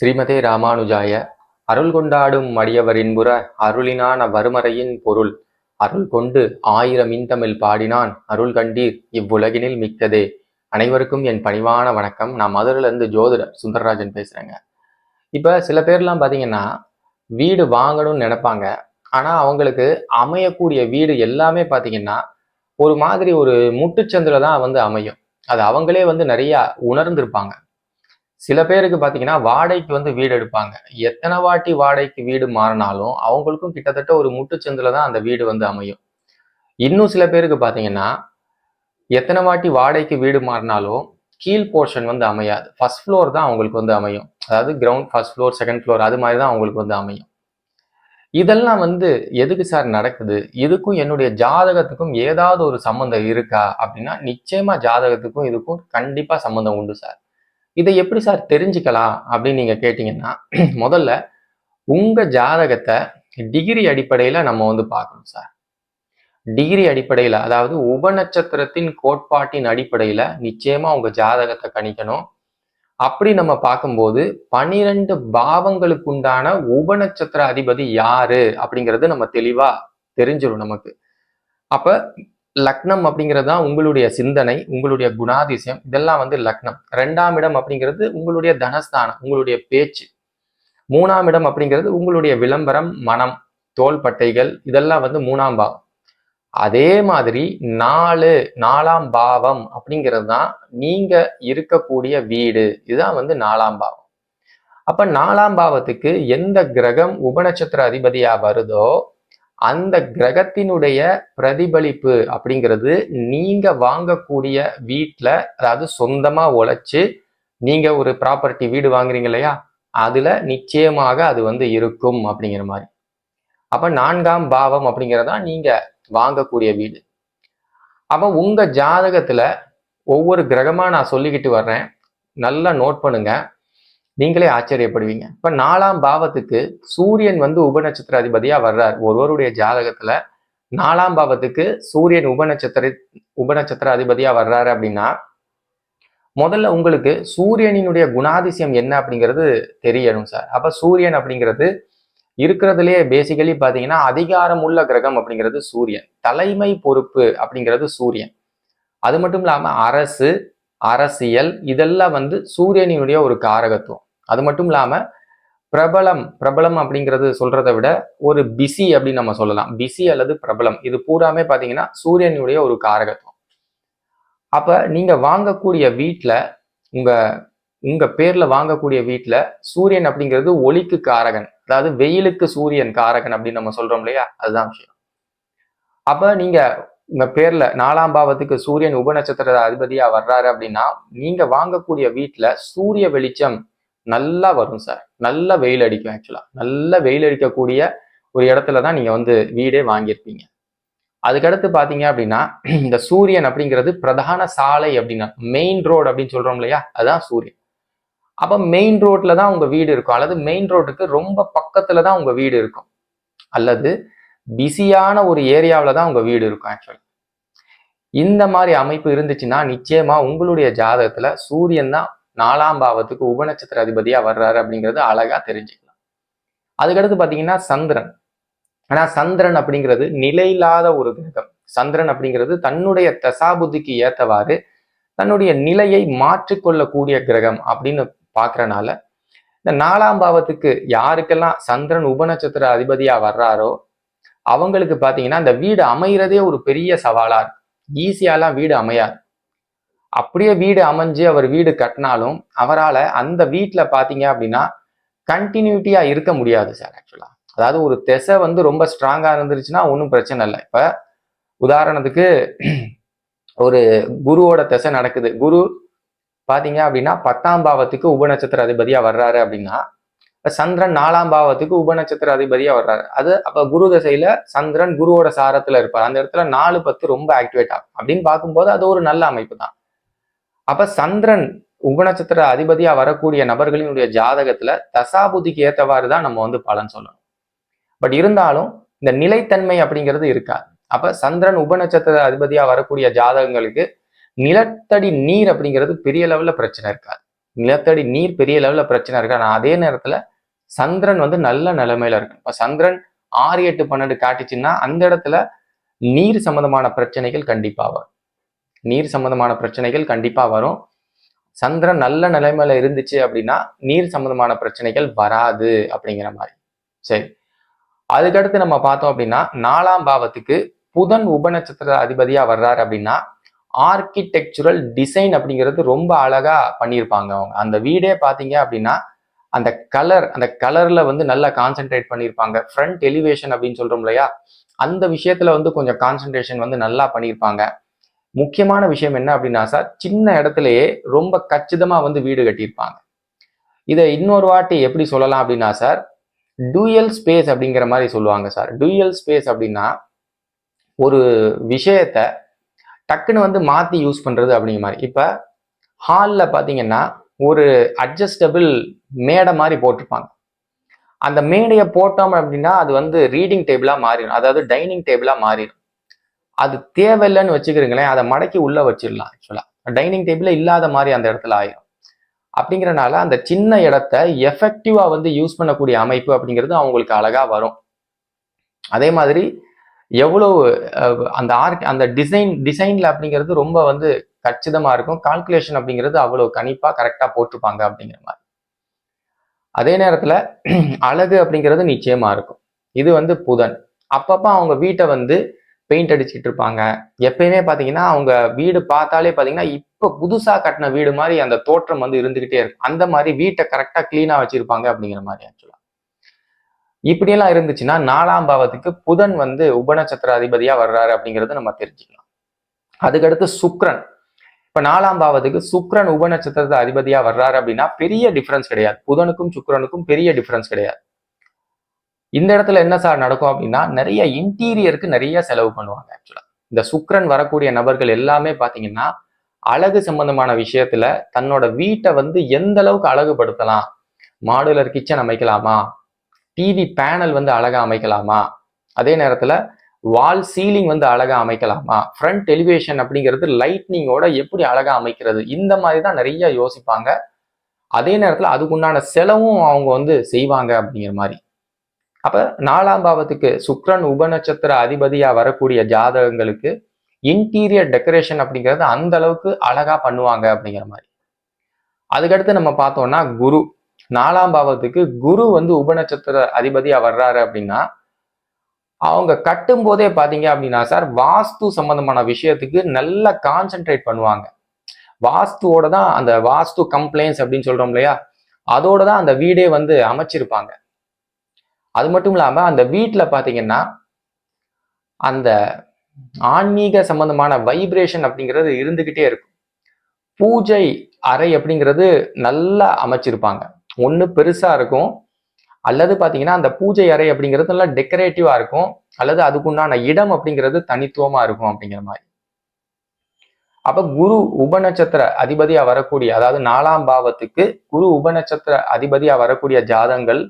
ஸ்ரீமதே ராமானுஜாய. அருள் கொண்டாடும் மடியவரின்புற அருளினான வறுமறையின் பொருள். அருள் கொண்டு ஆயிரம் இன்தமிழ் பாடினான் அருள் கண்டீர் இவ்வுலகினில் மிக்கதே. அனைவருக்கும் என் பணிவான வணக்கம். நான் மதுரையில இருந்து ஜோதிடர் சுந்தரராஜன் பேசுறேங்க. இப்ப சில பேர்லாம் பாத்தீங்கன்னா வீடு வாங்கணும்னு நினைப்பாங்க. ஆனா அவங்களுக்கு அமையக்கூடிய வீடு எல்லாமே பார்த்தீங்கன்னா ஒரு மாதிரி ஒரு முட்டுச்சந்தில் தான் வந்து அமையும். அது அவங்களே வந்து நிறையா உணர்ந்திருப்பாங்க. சில பேருக்கு பார்த்தீங்கன்னா வாடகைக்கு வந்து வீடு எடுப்பாங்க. எத்தனை வாட்டி வாடகைக்கு வீடு மாறினாலும் அவங்களுக்கும் கிட்டத்தட்ட ஒரு முட்டுச்சந்தில் தான் அந்த வீடு வந்து அமையும். இன்னும் சில பேருக்கு பார்த்தீங்கன்னா எத்தனை வாட்டி வாடகைக்கு வீடு மாறினாலும் கீழ் போர்ஷன் வந்து அமையாது. ஃபர்ஸ்ட் ஃப்ளோர் தான் அவங்களுக்கு வந்து அமையும். அதாவது ground first floor second floor அது மாதிரி தான் அவங்களுக்கு வந்து அமையும். இதெல்லாம் வந்து எதுக்கு சார் நடக்குது? இதுக்கும் என்னுடைய ஜாதகத்துக்கும் ஏதாவது ஒரு சம்மந்தம் இருக்கா? அப்படின்னா நிச்சயமா ஜாதகத்துக்கும் இதுக்கும் கண்டிப்பா சம்மந்தம் உண்டு சார் இதை எப்படி சார் தெரிஞ்சுக்கலாம் அப்படின்னு நீங்க கேட்டீங்கன்னா முதல்ல உங்க ஜாதகத்தை டிகிரி அடிப்படையில நம்ம வந்து பார்க்கணும் சார். டிகிரி அடிப்படையில அதாவது உபநட்சத்திரத்தின் கோட்பாட்டின் அடிப்படையில நிச்சயமா உங்க ஜாதகத்தை கணிக்கணும். அப்படி நம்ம பார்க்கும்போது பனிரெண்டு பாவங்களுக்கு உண்டான உபநட்சத்திர அதிபதி யாரு அப்படிங்கிறது நம்ம தெளிவா தெரிஞ்சிடும் நமக்கு. அப்ப லக்னம் அப்படிங்கிறது தான் உங்களுடைய சிந்தனை உங்களுடைய குணாதிசயம் இதெல்லாம் வந்து லக்னம். ரெண்டாம் இடம் அப்படிங்கிறது உங்களுடைய தனஸ்தானம் உங்களுடைய பேச்சு. மூணாம் இடம் அப்படிங்கிறது உங்களுடைய விளம்பரம் மனம் தோள்பட்டைகள் இதெல்லாம் வந்து மூணாம் பாவம். அதே மாதிரி நாலு நாலாம் பாவம் அப்படிங்கிறது தான் நீங்க இருக்கக்கூடிய வீடு. இதுதான் வந்து நாலாம் பாவம். அப்ப நாலாம் பாவத்துக்கு எந்த கிரகம் உபநட்சத்திர அதிபதியா வருதோ அந்த கிரகத்தினுடைய பிரதிபலிப்பு அப்படிங்கிறது நீங்க வாங்கக்கூடிய வீட்டில் அதாவது சொந்தமா உழைச்சு நீங்க ஒரு ப்ராப்பர்ட்டி வீடு வாங்குறீங்க இல்லையா? அதுல நிச்சயமாக அது வந்து இருக்கும் அப்படிங்கிற மாதிரி. அப்ப நான்காம் பாவம் அப்படிங்கிறதா நீங்க வாங்கக்கூடிய வீடு. அப்ப உங்க ஜாதகத்துல ஒவ்வொரு கிரகமா நான் சொல்லிக்கிட்டு வர்றேன். நல்லா நோட் பண்ணுங்க. நீங்களே ஆச்சரியப்படுவீங்க. இப்ப நாலாம் பாவத்துக்கு சூரியன் வந்து உபநட்சத்திர அதிபதியா வர்றார். ஒருவருடைய ஜாதகத்துல நாலாம் பாவத்துக்கு சூரியன் உபநட்சத்திர உபநட்சத்திர அதிபதியா வர்றாரு அப்படின்னா முதல்ல உங்களுக்கு சூரியனினுடைய குணாதிசயம் என்ன அப்படிங்கிறது தெரியணும் சார். அப்ப சூரியன் அப்படிங்கிறது இருக்கிறதுலே பேசிக்கலி பாத்தீங்கன்னா அதிகாரம் உள்ள கிரகம் அப்படிங்கிறது சூரியன். தலைமை பொறுப்பு அப்படிங்கிறது சூரியன். அது மட்டும் இல்லாம அரசு அரசியல் இதெல்லாம் வந்து சூரியனினுடைய ஒரு காரகத்துவம். அது மட்டும் இல்லாம பிரபலம் பிரபலம் அப்படிங்கிறது சொல்றதை விட ஒரு பிஸி அப்படின்னு நம்ம சொல்லலாம். பிஸி அல்லது பிரபலம். இது பூராமே பார்த்தீங்கன்னா சூரியனுடைய ஒரு காரகத்துவம். அப்ப நீங்க வாங்கக்கூடிய வீட்டுல உங்க உங்க பேர்ல வாங்கக்கூடிய வீட்டுல சூரியன் அப்படிங்கிறது ஒளிக்கு காரகன். அதாவது வெயிலுக்கு சூரியன் காரகன் அப்படின்னு நம்ம சொல்றோம் இல்லையா? அதுதான் விஷயம். அப்ப நீங்க உங்க பேர்ல நாலாம் பாவத்துக்கு சூரியன் உபநட்சத்திர அதிபதியாக வர்றாரு அப்படின்னா நீங்க வாங்கக்கூடிய வீட்டில் சூரிய வெளிச்சம் நல்லா வரும் சார் நல்ல வெயில் அடிக்கும் ஆக்சுவலாக நல்ல வெயில் அடிக்கக்கூடிய ஒரு இடத்துல தான் நீங்கள் வந்து வீடே வாங்கியிருப்பீங்க. அதுக்கடுத்து பார்த்தீங்க அப்படின்னா இந்த சூரியன் அப்படிங்கிறது பிரதான சாலை அப்படின்னா மெயின் ரோடு அப்படின்னு சொல்கிறோம் இல்லையா? அதுதான் சூரியன். அப்போ மெயின் ரோட்ல தான் உங்கள் வீடு இருக்கும். அல்லது மெயின் ரோட்டுக்கு ரொம்ப பக்கத்தில் தான் உங்கள் வீடு இருக்கும். அல்லது பிஸியான ஒரு ஏரியாவில் தான் உங்கள் வீடு இருக்கும் ஆக்சுவலி இந்த மாதிரி அமைப்பு இருந்துச்சுன்னா நிச்சயமா உங்களுடைய ஜாதகத்துல சூரியன் தான் நாலாம் பாவத்துக்கு உபநட்சத்திர அதிபதியா வர்றாரு அப்படிங்கிறது அழகா தெரிஞ்சுக்கலாம். அதுக்கடுத்து பாத்தீங்கன்னா சந்திரன். ஆனா சந்திரன் அப்படிங்கிறது நிலையில்லாத ஒரு கிரகம். சந்திரன் அப்படிங்கிறது தன்னுடைய தசாபுத்திக்கு ஏத்தவாறு தன்னுடைய நிலையை மாற்றிக்கொள்ளக்கூடிய கிரகம் அப்படின்னு பாக்குறனால இந்த நாலாம் பாவத்துக்கு யாருக்கெல்லாம் சந்திரன் உபநட்சத்திர அதிபதியா வர்றாரோ அவங்களுக்கு பாத்தீங்கன்னா இந்த வீடு அமைகிறதே ஒரு பெரிய சவாலா இருக்கு ஈஸியாலாம் வீடு அமையாது. அப்படியே வீடு அமைஞ்சு அவர் வீடு கட்டினாலும் அவரால் அந்த வீட்டில் பார்த்தீங்க அப்படின்னா கண்டினியூட்டியாக இருக்க முடியாது சார் ஆக்சுவலாக அதாவது ஒரு திசை வந்து ரொம்ப ஸ்ட்ராங்காக இருந்துருச்சுன்னா ஒன்றும் பிரச்சனை இல்லை. இப்போ உதாரணத்துக்கு ஒரு குருவோட திசை நடக்குது. குரு பார்த்தீங்க அப்படின்னா பத்தாம் பாவத்துக்கு உபநட்சத்திர அதிபதியாக வர்றாரு அப்படின்னா சந்திரன் நாலாம் பாவத்துக்கு உபநட்சத்திர அதிபதியாக வர்றாரு. அது அப்போ குரு திசையில் சந்திரன் குருவோட சாரத்தில் இருப்பார். அந்த இடத்துல நாலு பத்து ரொம்ப ஆக்டிவேட் ஆகும். அப்படின்னு பார்க்கும்போது அது ஒரு நல்ல அமைப்பு தான். அப்ப சந்திரன் உபநட்சத்திர அதிபதியா வரக்கூடிய நபர்களினுடைய ஜாதகத்துல தசாபுதிக்கு ஏற்றவாறு தான் நம்ம வந்து பலன் சொல்லணும். பட் இருந்தாலும் இந்த நிலைத்தன்மை அப்படிங்கிறது இருக்காது. அப்ப சந்திரன் உபநட்சத்திர அதிபதியா வரக்கூடிய ஜாதகங்களுக்கு நிலத்தடி நீர் அப்படிங்கிறது பெரிய லெவல்ல பிரச்சனை இருக்காது. நிலத்தடி நீர் பெரிய லெவல்ல பிரச்சனை இருக்காது. அதே நேரத்துல சந்திரன் வந்து நல்ல நிலைமையில இருக்கு. இப்ப சந்திரன் ஆறு எட்டு பன்னெண்டு காட்டுச்சுன்னா அந்த இடத்துல நீர் சம்பந்தமான பிரச்சனைகள் கண்டிப்பா வரும். நீர் சம்பந்தமான பிரச்சனைகள் கண்டிப்பாக வரும். சந்திரன் நல்ல நிலைமையில இருந்துச்சு அப்படின்னா நீர் சம்பந்தமான பிரச்சனைகள் வராது அப்படிங்கிற மாதிரி. சரி. அதுக்கடுத்து நம்ம பார்த்தோம் அப்படின்னா நாலாம் பாவத்துக்கு புதன் உபநட்சத்திர அதிபதியா வர்றாரு அப்படின்னா ஆர்கிடெக்சுரல் டிசைன் அப்படிங்கிறது ரொம்ப அழகா பண்ணியிருப்பாங்க அவங்க. அந்த வீடே பார்த்தீங்க அப்படின்னா அந்த கலர் அந்த கலர்ல வந்து நல்லா கான்சென்ட்ரேட் பண்ணியிருப்பாங்க. ஃப்ரண்ட் எலிவேஷன் அப்படின்னு சொல்றோம் இல்லையா? அந்த விஷயத்துல வந்து கொஞ்சம் கான்சென்ட்ரேஷன் வந்து நல்லா பண்ணியிருப்பாங்க. முக்கியமான விஷயம் என்ன அப்படின்னா சார் சின்ன இடத்துலயே ரொம்ப கச்சிதமா வந்து வீடு கட்டியிருப்பாங்க. இதை இன்னொரு வாட்டி எப்படி சொல்லலாம் அப்படின்னா சார் டூயல் ஸ்பேஸ் அப்படிங்கிற மாதிரி சொல்லுவாங்க சார். டூயல் ஸ்பேஸ் அப்படின்னா ஒரு விஷயத்த டக்குன்னு வந்து மாத்தி யூஸ் பண்றது அப்படிங்கிற மாதிரி. இப்ப ஹாலில் பார்த்தீங்கன்னா ஒரு அட்ஜஸ்டபிள் மேடை மாதிரி போட்டிருப்பாங்க. அந்த மேடையை போட்டோம் அப்படின்னா அது வந்து ரீடிங் டேபிளா மாறிடும். அதாவது டைனிங் டேபிளா மாறிடும். அது தேவையில்லைன்னு வச்சுக்கிறீங்களேன் அதை மடக்கி உள்ளே வச்சிடலாம் ஆக்சுவலாக டைனிங் டேபிளில் இல்லாத மாதிரி அந்த இடத்துல ஆயிரும். அப்படிங்கிறனால அந்த சின்ன இடத்த எஃபெக்டிவாக வந்து யூஸ் பண்ணக்கூடிய அமைப்பு அப்படிங்கிறது அவங்களுக்கு அழகாக வரும். அதே மாதிரி எவ்வளோ அந்த ஆர்க் அந்த டிசைன் டிசைனில் அப்படிங்கிறது ரொம்ப வந்து கச்சிதமாக இருக்கும். கால்குலேஷன் அப்படிங்கிறது அவ்வளோ கணிப்பாக கரெக்டாக போட்டிருப்பாங்க அப்படிங்கிற மாதிரி. அதே நேரத்தில் அழகு அப்படிங்கிறது நிச்சயமாக இருக்கும். இது வந்து புதன். அப்பப்போ அவங்க வீட்டை வந்து பெயிண்ட் அடிச்சுட்டு இருப்பாங்க எப்பயுமே பார்த்தீங்கன்னா அவங்க வீடு பார்த்தாலே பாத்தீங்கன்னா இப்போ புதுசா கட்டின வீடு மாதிரி அந்த தோற்றம் வந்து இருந்துகிட்டே இருக்கும். அந்த மாதிரி வீட்டை கரெக்டா க்ளீனாக வச்சிருப்பாங்க அப்படிங்கிற மாதிரி ஆக்சுவலாக இப்படியெல்லாம் இருந்துச்சுன்னா நாலாம் பாவத்துக்கு புதன் வந்து உபநட்சத்திர அதிபதியா வர்றாரு அப்படிங்கறத நம்ம தெரிஞ்சுக்கலாம். அதுக்கடுத்து சுக்ரன். இப்ப நாலாம் பாவத்துக்கு சுக்ரன் உபநட்சத்திரத்தை அதிபதியா வர்றாரு அப்படின்னா பெரிய டிஃப்ரென்ஸ் கிடையாது. புதனுக்கும் சுக்ரனுக்கும் பெரிய டிஃப்ரென்ஸ் கிடையாது. இந்த இடத்துல என்ன சார் நடக்கும் அப்படின்னா நிறைய இன்டீரியருக்கு நிறைய செலவு பண்ணுவாங்க ஆக்சுவலா இந்த சுக்ரன் வரக்கூடிய நபர்கள் எல்லாமே பாத்தீங்கன்னா அழகு சம்பந்தமான விஷயத்துல தன்னோட வீட்டை வந்து எந்த அளவுக்கு அழகுபடுத்தலாம்? மாடுலர் கிச்சன் அமைக்கலாமா? டிவி பேனல் வந்து அழகா அமைக்கலாமா? அதே நேரத்துல வால் சீலிங் வந்து அழகா அமைக்கலாமா? ஃப்ரண்ட் எலிவேஷன் அப்படிங்கிறது லைட்னிங்கோட எப்படி அழகா அமைக்கிறது? இந்த மாதிரி தான் நிறைய யோசிப்பாங்க. அதே நேரத்துல அதுக்குண்டான செலவும் அவங்க வந்து செய்வாங்க அப்படிங்கிற மாதிரி. அப்ப நாலாம் பாவத்துக்கு சுக்ரன் உபநட்சத்திர அதிபதியா வரக்கூடிய ஜாதகங்களுக்கு இன்டீரியர் டெக்கரேஷன் அப்படிங்கிறது அந்த அளவுக்கு அழகா பண்ணுவாங்க அப்படிங்கிற மாதிரி. அதுக்கடுத்து நம்ம பார்த்தோம்னா குரு. நாலாம் பாவத்துக்கு குரு வந்து உபநட்சத்திர அதிபதியா வர்றாரு அப்படின்னா அவங்க கட்டும் போதே பாத்தீங்க அப்படின்னா சார் வாஸ்து சம்பந்தமான விஷயத்துக்கு நல்லா கான்சென்ட்ரேட் பண்ணுவாங்க. வாஸ்துவோட தான் அந்த வாஸ்து கம்ப்ளைண்ட்ஸ் அப்படின்னு சொல்றோம் இல்லையா? அதோட தான் அந்த வீடே வந்து அமைச்சிருப்பாங்க. அது மட்டும் இல்லாமல் அந்த வீட்டில் பார்த்தீங்கன்னா அந்த ஆன்மீக சம்பந்தமான வைப்ரேஷன் அப்படிங்கிறது இருந்துகிட்டே இருக்கும். பூஜை அறை அப்படிங்கிறது நல்லா அமைச்சிருப்பாங்க. ஒன்று பெருசாக இருக்கும். அல்லது பார்த்தீங்கன்னா அந்த பூஜை அறை அப்படிங்கிறது நல்லா டெக்கரேட்டிவாக இருக்கும். அல்லது அதுக்குண்டான இடம் அப்படிங்கிறது தனித்துவமாக இருக்கும் அப்படிங்கிற மாதிரி. அப்போ குரு உபநட்சத்திர அதிபதியாக வரக்கூடிய அதாவது நாலாம் பாவத்துக்கு குரு உபநட்சத்திர அதிபதியாக வரக்கூடிய ஜாதங்கள்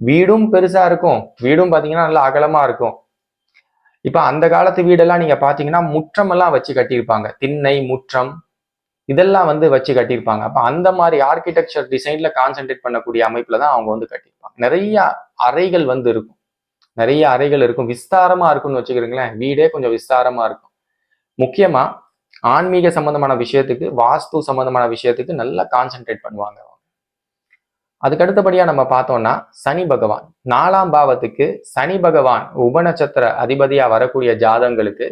வீடும் பெருசா இருக்கும். வீடும் பாத்தீங்கன்னா நல்லா அகலமா இருக்கும். இப்ப அந்த காலத்து வீடெல்லாம் நீங்க பாத்தீங்கன்னா முற்றம் எல்லாம் வச்சு கட்டியிருப்பாங்க. திண்ணை முற்றம் இதெல்லாம் வந்து வச்சு கட்டியிருப்பாங்க. அப்ப அந்த மாதிரி ஆர்கிடெக்சர் டிசைன்ல கான்சென்ட்ரேட் பண்ணக்கூடிய அமைப்புல தான் அவங்க வந்து கட்டியிருப்பாங்க. நிறைய அறைகள் வந்து இருக்கும். நிறைய அறைகள் இருக்கும். விஸ்தாரமா இருக்கும்னு வச்சுக்கிறீங்களேன். வீடே கொஞ்சம் விஸ்தாரமா இருக்கும். முக்கியமா ஆன்மீக சம்பந்தமான விஷயத்துக்கு வாஸ்து சம்பந்தமான விஷயத்துக்கு நல்லா கான்சென்ட்ரேட் பண்ணுவாங்க அதுக்கு அடுத்தபடியா நம்ம பார்த்தோம்னா சனி பகவான். நாலாம் பாவத்துக்கு சனி பகவான் உபநட்சத்திர அதிபதியா வரக்கூடிய ஜாதங்களுக்கு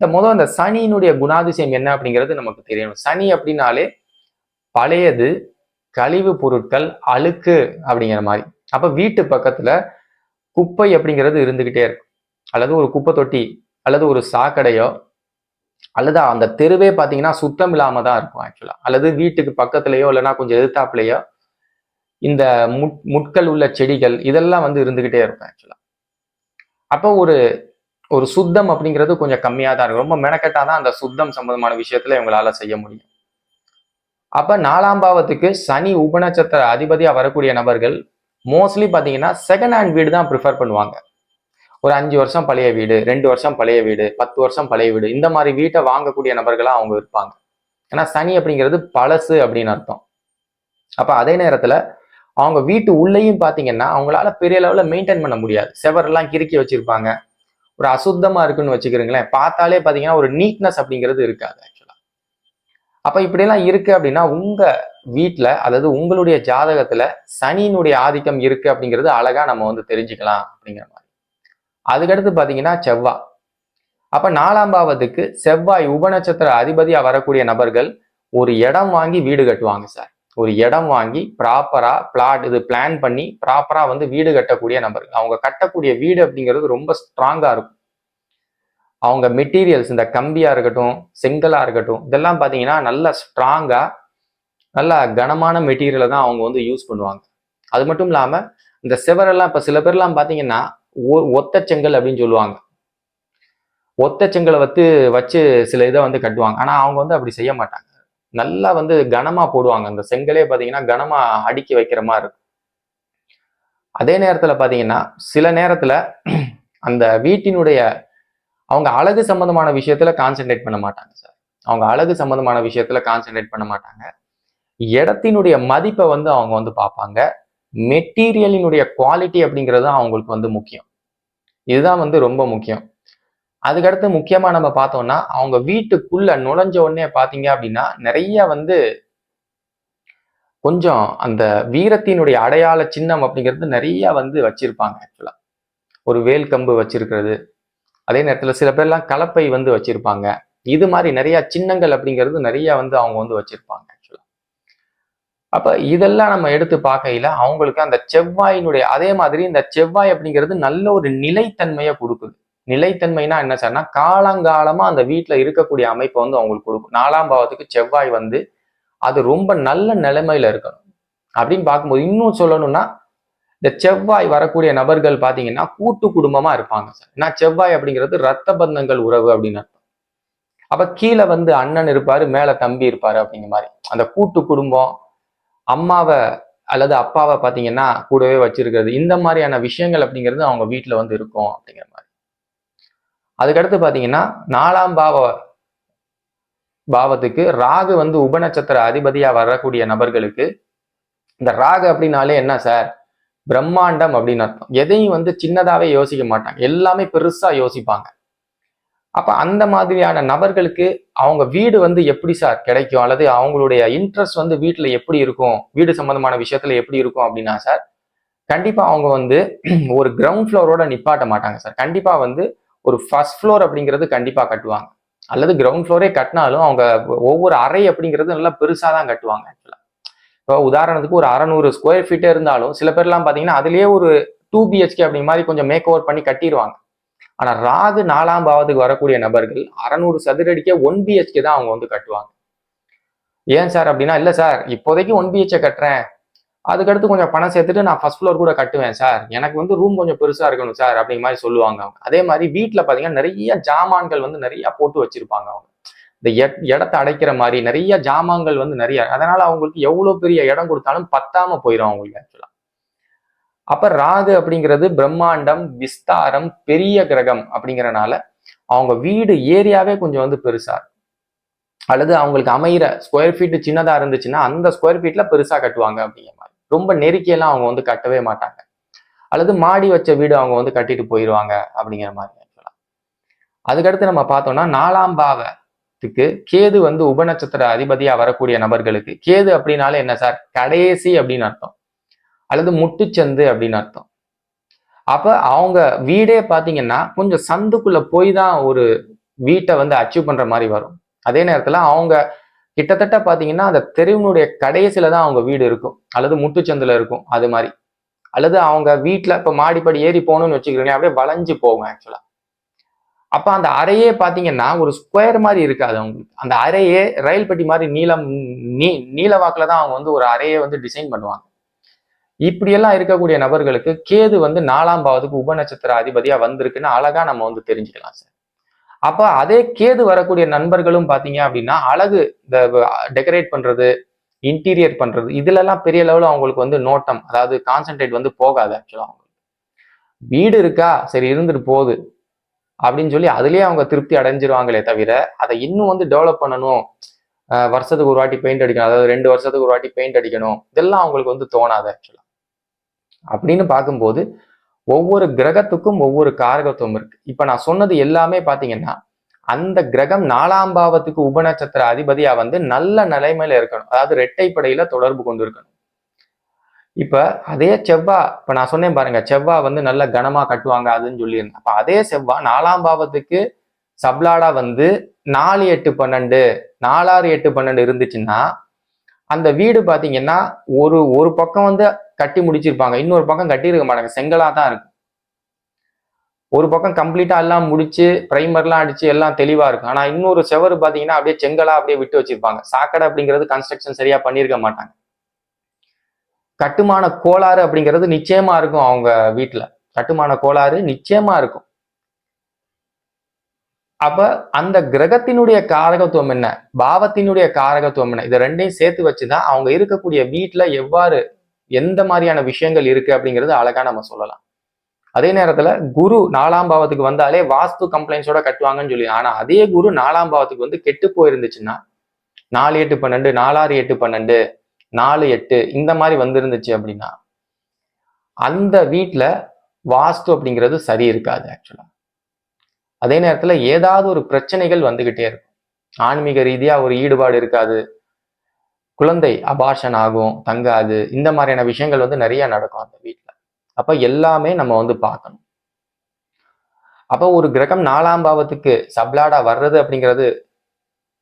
இந்த முதல் இந்த சனியினுடைய குணாதிசயம் என்ன அப்படிங்கிறது நமக்கு தெரியணும். சனி அப்படின்னாலே பழையது கழிவு பொருட்கள் அழுக்கு அப்படிங்கிற மாதிரி. அப்ப வீட்டு பக்கத்துல குப்பை அப்படிங்கிறது இருந்துகிட்டே இருக்கும். அல்லது ஒரு குப்பை தொட்டி அல்லது ஒரு சாக்கடையோ அல்லது அந்த தெருவே பார்த்தீங்கன்னா சுத்தம் இல்லாம தான் இருக்கும் ஆக்சுவலா அல்லது வீட்டுக்கு பக்கத்துலயோ இல்லைன்னா கொஞ்சம் எதிர்த்தாப்புலையோ இந்த முட் முட்கள் உள்ள செடிகள் இதெல்லாம் வந்து இருந்துகிட்டே இருக்கும் ஆக்சுவலா அப்போ ஒரு ஒரு சுத்தம் அப்படிங்கிறது கொஞ்சம் கம்மியாக தான் இருக்கும். ரொம்ப மெனக்கெட்டாதான் அந்த சுத்தம் சம்பந்தமான விஷயத்துல இவங்களால செய்ய முடியும். அப்ப நாலாம் பாவத்துக்கு சனி உபநட்சத்திர அதிபதியா வரக்கூடிய நபர்கள் மோஸ்ட்லி பாத்தீங்கன்னா செகண்ட் ஹேண்ட் வீடு தான் ப்ரிஃபர் பண்ணுவாங்க. ஒரு அஞ்சு வருஷம் பழைய வீடு ரெண்டு வருஷம் பழைய வீடு பத்து வருஷம் பழைய வீடு இந்த மாதிரி வீட்டை வாங்கக்கூடிய நபர்களாக அவங்க இருப்பாங்க. ஏன்னா சனி அப்படிங்கிறது பழசு அப்படின்னு அர்த்தம். அப்ப அதே நேரத்துல அவங்க வீட்டு உள்ளேயும் பார்த்தீங்கன்னா அவங்களால பெரிய லெவலில் மெயின்டைன் பண்ண முடியாது. செவரெல்லாம் கிறுக்கி வச்சிருப்பாங்க. ஒரு அசுத்தமாக இருக்குன்னு வச்சுக்கிறீங்களேன். பார்த்தாலே பார்த்தீங்கன்னா ஒரு நீட்னஸ் அப்படிங்கிறது இருக்காது ஆக்சுவலாக அப்போ இப்படியெல்லாம் இருக்கு அப்படின்னா உங்கள் வீட்டில் அதாவது உங்களுடைய ஜாதகத்தில் சனியினுடைய ஆதிக்கம் இருக்கு அப்படிங்கிறது அழகா நம்ம வந்து தெரிஞ்சுக்கலாம் அப்படிங்கிற மாதிரி. அதுக்கடுத்து பார்த்தீங்கன்னா செவ்வாய் அப்போ நாலாம் பாவத்துக்கு செவ்வாய் உபநட்சத்திர அதிபதியாக வரக்கூடிய நபர்கள் ஒரு இடம் வாங்கி வீடு கட்டுவாங்க சார். ஒரு இடம் வாங்கி ப்ராப்பரா பிளாட் இது பிளான் பண்ணி ப்ராப்பரா வந்து வீடு கட்டக்கூடிய நபர் அவங்க கட்டக்கூடிய வீடு அப்படிங்கிறது ரொம்ப ஸ்ட்ராங்கா இருக்கும். அவங்க மெட்டீரியல்ஸ் இந்த கம்பியா இருக்கட்டும் செங்கலா இருக்கட்டும் இதெல்லாம் பாத்தீங்கன்னா நல்ல ஸ்ட்ராங்கா நல்ல கனமான மெட்டீரியலை தான் அவங்க வந்து யூஸ் பண்ணுவாங்க. அது மட்டும் இல்லாம இந்த செவரெல்லாம் இப்ப சில பேர்லாம் பாத்தீங்கன்னா ஒத்த செங்கல் அப்படின்னு சொல்லுவாங்க. ஒத்த செங்கலை வந்து வச்சு சில இதை வந்து கட்டுவாங்க. ஆனா அவங்க வந்து அப்படி செய்ய மாட்டாங்க. நல்லா வந்து கனமா போடுவாங்க. அந்த செங்கலே பார்த்தீங்கன்னா கனமா அடுக்கி வைக்கிற மாதிரி இருக்கும். அதே நேரத்தில் பார்த்தீங்கன்னா சில நேரத்தில் அந்த வீட்டினுடைய அவங்க அழகு சம்பந்தமான விஷயத்துல கான்சென்ட்ரேட் பண்ண மாட்டாங்க சார். அவங்க அழகு சம்பந்தமான விஷயத்துல கான்சென்ட்ரேட் பண்ண மாட்டாங்க. இடத்தினுடைய மதிப்பை வந்து அவங்க வந்து பார்ப்பாங்க. மெட்டீரியலினுடைய குவாலிட்டி அப்படிங்கிறது அவங்களுக்கு வந்து முக்கியம். இதுதான் வந்து ரொம்ப முக்கியம். அதுக்கடுத்து முக்கியமா நம்ம பார்த்தோம்னா அவங்க வீட்டுக்குள்ள நுழைஞ்ச உடனே பாத்தீங்க அப்படின்னா நிறைய வந்து கொஞ்சம் அந்த வீரத்தினுடைய அடையாள சின்னம் அப்படிங்கிறது நிறைய வந்து வச்சிருப்பாங்க ஆக்சுவலா ஒரு வேல் கம்பு வச்சிருக்கிறது. அதே நேரத்துல சில பேர்லாம் கலப்பை வந்து வச்சிருப்பாங்க. இது மாதிரி நிறைய சின்னங்கள் அப்படிங்கிறது நிறைய வந்து அவங்க வந்து வச்சிருப்பாங்க ஆக்சுவலா அப்ப இதெல்லாம் நம்ம எடுத்து பார்க்கையில அவங்களுக்கு அந்த செவ்வாயினுடைய அதே மாதிரி இந்த செவ்வாய் அப்படிங்கிறது நல்ல ஒரு நிலைத்தன்மையை கொடுக்குது. நிலைத்தன்மைனா என்ன சார்னா காலங்காலமா அந்த வீட்டுல இருக்கக்கூடிய அமைப்பை வந்து அவங்களுக்கு கொடுக்கும். நாலாம் பாவத்துக்கு செவ்வாய் வந்து அது ரொம்ப நல்ல நிலைமையில இருக்கணும். அப்படின்னு பார்க்கும்போது இன்னும் சொல்லணும்னா இந்த செவ்வாய் வரக்கூடிய நபர்கள் பாத்தீங்கன்னா கூட்டு குடும்பமா இருப்பாங்க சார். ஏன்னா செவ்வாய் அப்படிங்கிறது ரத்த பந்தங்கள் உறவு அப்படின்னு அர்த்தம். அப்ப கீழே வந்து அண்ணன் இருப்பாரு மேல தம்பி இருப்பாரு அப்படிங்கிற மாதிரி. அந்த கூட்டு குடும்பம் அம்மாவை அல்லது அப்பாவை பாத்தீங்கன்னா கூடவே வச்சிருக்கிறது. இந்த மாதிரியான விஷயங்கள் அப்படிங்கிறது அவங்க வீட்டுல வந்து இருக்கும் அப்படிங்கிற மாதிரி. அதுக்கடுத்து பார்த்தீங்கன்னா நாலாம் பாவ பாவத்துக்கு ராகு வந்து உபநட்சத்திர அதிபதியாக வரக்கூடிய நபர்களுக்கு இந்த ராகு அப்படின்னாலே என்ன சார்? பிரம்மாண்டம் அப்படின்னு அர்த்தம். எதையும் வந்து சின்னதாகவே யோசிக்க மாட்டாங்க. எல்லாமே பெருசாக யோசிப்பாங்க. அப்போ அந்த மாதிரியான நபர்களுக்கு அவங்க வீடு வந்து எப்படி சார் கிடைக்கும்? அல்லது அவங்களுடைய இன்ட்ரெஸ்ட் வந்து வீட்டில் எப்படி இருக்கும்? வீடு சம்மந்தமான விஷயத்தில் எப்படி இருக்கும் அப்படின்னா சார் கண்டிப்பாக அவங்க வந்து ஒரு கிரவுண்ட் ஃப்ளோரோட நிப்பாட்ட மாட்டாங்க சார். கண்டிப்பாக வந்து ஒரு ஃபர்ஸ்ட் ஃப்ளோர் அப்படிங்கிறது கண்டிப்பாக கட்டுவாங்க. அல்லது கிரவுண்ட் ஃப்ளோரே கட்டினாலும் அவங்க ஒவ்வொரு அறை அப்படிங்கிறது நல்லா பெருசாக தான் கட்டுவாங்க ஆக்சுவலாக இப்போ உதாரணத்துக்கு ஒரு அறநூறு ஸ்கொயர் ஃபீட்டே இருந்தாலும் சில பேர்லாம் பார்த்தீங்கன்னா அதுலேயே ஒரு டூ பிஹெச்கே அப்படிங்க மாதிரி கொஞ்சம் மேக் ஓவர் பண்ணி கட்டிடுவாங்க ஆனால் ராகு நாலாம் பாவத்துக்கு வரக்கூடிய நபர்கள் அறநூறு சதுரடிக்கே ஒன் பிஹெச்கே தான் அவங்க வந்து கட்டுவாங்க. ஏன் சார் அப்படின்னா இல்லை சார் இப்போதைக்கு ஒன் பிஹெச்ஏ கட்டுறேன். அதுக்கடுத்து கொஞ்சம் பணம் சேர்த்துட்டு நான் ஃபர்ஸ்ட் ஃப்ளோர் கூட கட்டுவேன் சார் எனக்கு வந்து ரூம் கொஞ்சம் பெருசாக இருக்கணும் சார் அப்படிங்கிற மாதிரி சொல்லுவாங்க அவங்க. அதே மாதிரி வீட்டில் பார்த்தீங்கன்னா நிறைய ஜாமான்கள் வந்து நிறைய போட்டு வச்சிருப்பாங்க அவங்க. இந்த எட்- இடத்த அடைக்கிற மாதிரி நிறைய ஜாமான்கள் வந்து நிறைய அதனால அவங்களுக்கு எவ்வளோ பெரிய இடம் கொடுத்தாலும் பத்தாம போயிடும் அவங்களுக்கு ஆக்சுவலாக அப்ப ராகு அப்படிங்கிறது பிரம்மாண்டம் விஸ்தாரம் பெரிய கிரகம் அப்படிங்கறனால அவங்க வீடு ஏரியாவே கொஞ்சம் வந்து பெருசா அல்லது அவங்களுக்கு அமையிற ஸ்கொயர் ஃபீட் சின்னதா இருந்துச்சுன்னா அந்த ஸ்கொயர் ஃபீட்ல பெருசா கட்டுவாங்க அப்படிங்கிற ரொம்ப நெருக்கியெல்லாம் அவங்க வந்து கட்டவே மாட்டாங்க. அல்லது மாடி வச்ச வீடு அவங்க வந்து கட்டிட்டு போயிடுவாங்க அப்படிங்கிற மாதிரி ஆக்சுவலா அதுக்கடுத்து நம்ம பார்த்தோம்னா நாலாம் பாவத்துக்கு கேது வந்து உபநட்சத்திர அதிபதியா வரக்கூடிய நபர்களுக்கு கேது அப்படின்னாலே என்ன சார்? கடைசி அப்படின்னு அர்த்தம். அல்லது முட்டுச்சந்து அப்படின்னு அர்த்தம். அப்ப அவங்க வீடே பாத்தீங்கன்னா கொஞ்சம் சந்துக்குள்ள போய் தான் ஒரு வீட்டை வந்து அச்சீவ் பண்ற மாதிரி வரும். அதே நேரத்துல அவங்க கிட்டத்தட்ட பார்த்தீங்கன்னா அந்த தெருவினுடைய கடைசியில தான் அவங்க வீடு இருக்கும். அல்லது முட்டுச்சந்தில் இருக்கும் அது மாதிரி. அல்லது அவங்க வீட்டில் இப்போ மாடிப்படி ஏறி போகணும்னு வச்சுக்கிறீங்களே அப்படியே வளைஞ்சு போகும் ஆக்சுவலாக அப்போ அந்த அறையே பார்த்தீங்கன்னா ஒரு ஸ்கொயர் மாதிரி இருக்காது அவங்களுக்கு. அந்த அறையே ரயில் பெட்டி மாதிரி நீளம் நீ நீல தான் அவங்க வந்து ஒரு அறையை வந்து டிசைன் பண்ணுவாங்க. இப்படியெல்லாம் இருக்கக்கூடிய நபர்களுக்கு கேது வந்து நாலாம் பாவத்துக்கு உபநட்சத்திர அதிபதியாக வந்திருக்குன்னு அழகாக நம்ம வந்து தெரிஞ்சுக்கலாம் சார். அப்போ அதே கேது வரக்கூடிய நண்பர்களும் பாத்தீங்க அப்படின்னா அழகு இந்த டெக்கரேட் பண்றது இன்டீரியர் பண்றது இதுல எல்லாம் பெரிய லெவலில் அவங்களுக்கு வந்து நோட்டம் அதாவது கான்சென்ட்ரேட் வந்து போகாது ஆக்சுவலா அவங்களுக்கு. வீடு இருக்கா? சரி இருந்துட்டு போகுது. அப்படின்னு சொல்லி அதுலேயே அவங்க திருப்தி அடைஞ்சிருவாங்களே தவிர அதை இன்னும் வந்து டெவலப் பண்ணணும். அஹ், வருஷத்துக்கு ஒரு வாட்டி பெயிண்ட் அடிக்கணும் அதாவது ரெண்டு வருஷத்துக்கு ஒரு வாட்டி பெயிண்ட் அடிக்கணும். இதெல்லாம் அவங்களுக்கு வந்து தோணாது ஆக்சுவலா அப்படின்னு பார்க்கும்போது ஒவ்வொரு கிரகத்துக்கும் ஒவ்வொரு காரகத்துவம் இருக்கு. இப்ப நான் சொன்னது எல்லாமே பாத்தீங்கன்னா அந்த கிரகம் நாலாம் பாவத்துக்கு உபநட்சத்திர அதிபதியா வந்து நல்ல நிலைமையில இருக்கணும். அதாவது ரெட்டைப்படையில தொடர்பு கொண்டு இருக்கணும். இப்ப அதே செவ்வாய் இப்ப நான் சொன்னேன் பாருங்க செவ்வாய் வந்து நல்ல கனமா கட்டுவாங்க அதுன்னு சொல்லியிருந்தேன். அப்ப அதே செவ்வா நாலாம் பாவத்துக்கு சப்லாடா வந்து நாலு எட்டு பன்னெண்டு நாலாறு எட்டு பன்னெண்டு இருந்துச்சுன்னா அந்த வீடு பாத்தீங்கன்னா ஒரு ஒரு பக்கம் வந்து கட்டி முடிச்சிருப்பாங்க. இன்னொரு பக்கம் கட்டியிருக்க மாட்டாங்க. செங்கலாக தான் இருக்கும். ஒரு பக்கம் கம்ப்ளீட்டாக எல்லாம் முடிச்சு ப்ரைமர்லாம் அடிச்சு எல்லாம் தெளிவாக இருக்கும். ஆனால் இன்னொரு செவர் பார்த்தீங்கன்னா அப்படியே செங்கலாக அப்படியே விட்டு வச்சிருப்பாங்க. சாக்கடை அப்படிங்கிறது கன்ஸ்ட்ரக்ஷன் சரியாக பண்ணியிருக்க மாட்டாங்க. கட்டுமான கோளாறு அப்படிங்கிறது நிச்சயமா இருக்கும் அவங்க வீட்டில் கட்டுமான கோளாறு நிச்சயமா இருக்கும். அப்ப அந்த கிரகத்தினுடைய காரகத்துவம் என்ன? பாவத்தினுடைய காரகத்துவம் என்ன? இதை ரெண்டையும் சேர்த்து வச்சுதான் அவங்க இருக்கக்கூடிய வீட்டுல எவ்வாறு எந்த மாதிரியான விஷயங்கள் இருக்கு அப்படிங்கிறது அழகா நம்ம சொல்லலாம். அதே நேரத்துல குரு நாலாம் பாவத்துக்கு வந்தாலே வாஸ்து கம்ப்ளைண்ட்ஸோட கட்டுவாங்கன்னு சொல்லி ஆனா அதே குரு நாலாம் பாவத்துக்கு வந்து கெட்டு போயிருந்துச்சுன்னா நாலு எட்டு பன்னெண்டு நாலாறு எட்டு பன்னெண்டு நாலு எட்டு இந்த மாதிரி வந்திருந்துச்சு அப்படின்னா அந்த வீட்டுல வாஸ்து அப்படிங்கிறது சரி இருக்காது ஆக்சுவலா அதே நேரத்துல ஏதாவது ஒரு பிரச்சனைகள் வந்துகிட்டே இருக்கும். ஆன்மீக ரீதியா ஒரு ஈடுபாடு இருக்காது. குழந்தை அபாஷன் ஆகும் தங்காது இந்த மாதிரியான விஷயங்கள் வந்து நிறைய நடக்கும் அந்த வீட்டில் அப்ப எல்லாமே நம்ம வந்து பார்க்கணும். அப்போ ஒரு கிரகம் நாலாம் பாவத்துக்கு சப்லாடா வர்றது அப்படிங்கிறது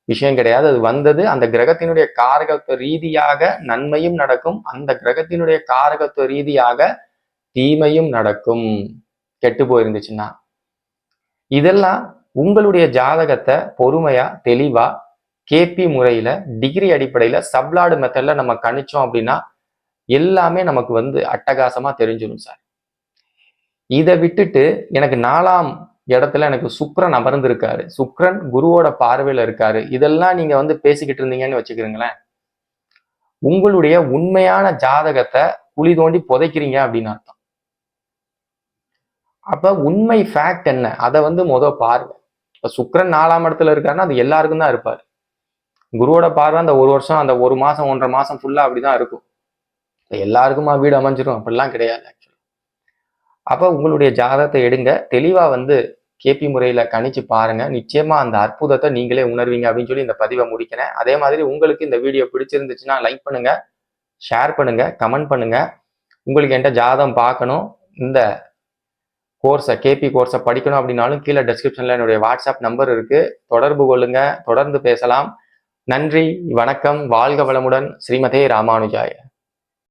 விஷயம் கிடையாது. அது வந்தது அந்த கிரகத்தினுடைய காரகத்துவ ரீதியாக நன்மையும் நடக்கும். அந்த கிரகத்தினுடைய காரகத்துவ ரீதியாக தீமையும் நடக்கும். கெட்டு போயிருந்துச்சுன்னா. இதெல்லாம் உங்களுடைய ஜாதகத்தை பொறுமையா தெளிவா கேபி முறையில் டிகிரி அடிப்படையில் சப்லாடு மெத்தடில் நம்ம கணிச்சோம் அப்படின்னா எல்லாமே நமக்கு வந்து அட்டகாசமாக தெரிஞ்சிடும் சார். இதை விட்டுட்டு எனக்கு நாலாம் இடத்துல எனக்கு சுக்ரன் அமர்ந்திருக்காரு. சுக்ரன் குருவோட பார்வையில் இருக்காரு. இதெல்லாம் நீங்கள் வந்து பேசிக்கிட்டு இருந்தீங்கன்னு வச்சுக்கிறீங்களேன். உங்களுடைய உண்மையான ஜாதகத்தை குழி தோண்டி புதைக்கிறீங்க அப்படின்னு அர்த்தம். அப்ப உண்மை ஃபேக்ட் என்ன? அதை வந்து முத பாருங்க இப்ப சுக்ரன் நாலாம் இடத்துல இருக்காருன்னா அது எல்லாருக்கும் தான் இருப்பாரு. குருவோட பார்வை அந்த ஒரு வருஷம் அந்த ஒரு மாசம் ஒன்றரை மாசம் ஃபுல்லா அப்படிதான் இருக்கும். எல்லாருக்குமா வீடு அமைஞ்சிரும் அப்படிலாம் கிடையாது ஆக்சுவலி அப்போ உங்களுடைய ஜாதகத்தை எடுங்க. தெளிவாக வந்து கேபி முறையில் கணிச்சு பாருங்க. நிச்சயமா அந்த அற்புதத்தை நீங்களே உணர்வீங்க அப்படின்னு சொல்லி இந்த பதிவை முடிக்கிறேன். அதே மாதிரி உங்களுக்கு இந்த வீடியோ பிடிச்சிருந்துச்சுன்னா லைக் பண்ணுங்க ஷேர் பண்ணுங்க கமெண்ட் பண்ணுங்க. உங்களுக்கு என்கிட்ட ஜாதகம் பார்க்கணும். இந்த கோர்ஸை கேபி கோர்ஸை படிக்கணும் அப்படின்னாலும் கீழே டிஸ்கிரிப்ஷனில் என்னுடைய வாட்ஸ்அப் நம்பர் இருக்குது தொடர்பு கொள்ளுங்க. தொடர்ந்து பேசலாம். நன்றி வணக்கம் வாழ்க வளமுடன் ஸ்ரீமதே ராமானுஜாய.